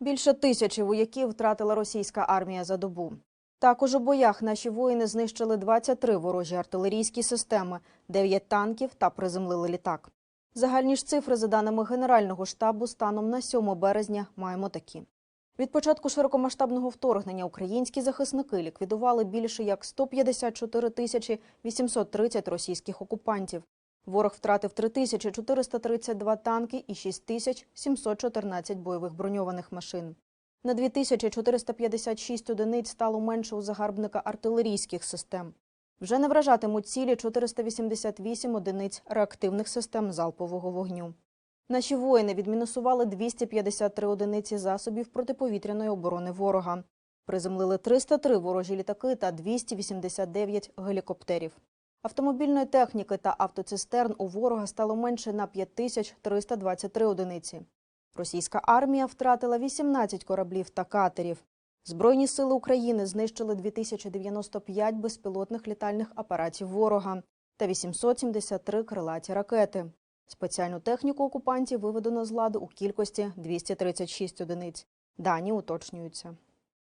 Більше тисячі вояків втратила російська армія за добу. Також у боях наші воїни знищили 23 ворожі артилерійські системи, 9 танків та приземлили літак. Загальні ж цифри, за даними Генерального штабу, станом на 7 березня маємо такі. Від початку широкомасштабного вторгнення українські захисники ліквідували більше як 154 тисячі 830 російських окупантів. Ворог втратив 3432 танки і 6714 бойових броньованих машин. На 2456 одиниць стало менше у загарбника артилерійських систем. Вже не вражатимуть цілі 488 одиниць реактивних систем залпового вогню. Наші воїни відмінусували 253 одиниці засобів протиповітряної оборони ворога. Приземлили 303 ворожі літаки та 289 гелікоптерів. Автомобільної техніки та автоцистерн у ворога стало менше на 5323 одиниці. Російська армія втратила 18 кораблів та катерів. Збройні сили України знищили 2095 безпілотних літальних апаратів ворога та 873 крилаті ракети. Спеціальну техніку окупантів виведено з ладу у кількості 236 одиниць. Дані уточнюються.